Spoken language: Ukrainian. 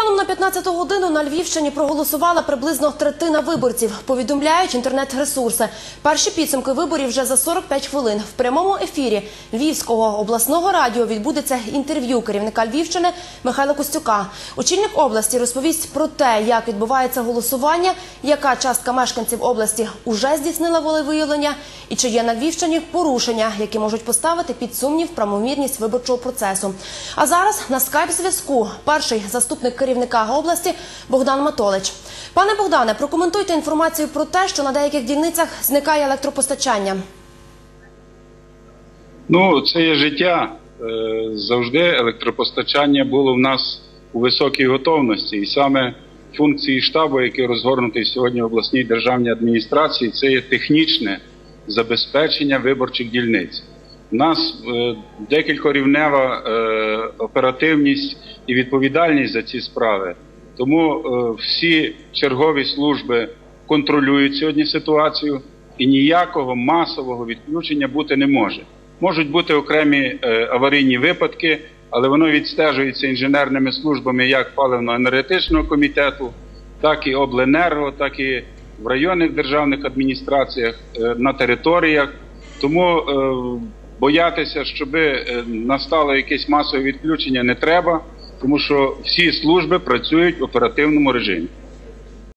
Станом на 15 годину на Львівщині проголосувала приблизно третина виборців. Повідомляють інтернет-ресурси. Перші підсумки виборів вже за 45 хвилин. В прямому ефірі Львівського обласного радіо відбудеться інтерв'ю керівника Львівщини Михайла Костюка. Очільник області розповість про те, як відбувається голосування, яка частка мешканців області уже здійснила волевиявлення, і чи є на Львівщині порушення, які можуть поставити під сумнів правомірність виборчого процесу. А зараз на скайп-зв'язку перший заступник керівника області Богдан Матолич. Пане Богдане, прокоментуйте інформацію про те, що на деяких дільницях зникає електропостачання. Ну, це є життя. Е, Завжди електропостачання було в нас у високій готовності, і саме функції штабу, який розгорнутий сьогодні в обласній державній адміністрації, це є технічне забезпечення виборчих дільниць. У нас е, декількорівнева е, оперативність і відповідальність за ці справи. Тому е, всі чергові служби контролюють сьогодні ситуацію, і ніякого масового відключення бути не може. Можуть бути окремі е, аварійні випадки, але воно відстежується інженерними службами як паливно-енергетичного комітету, так і обленерго, так і в районних державних адміністраціях е, на територіях. Тому боятися, щоб настало якесь масове відключення, не треба, тому що всі служби працюють в оперативному режимі.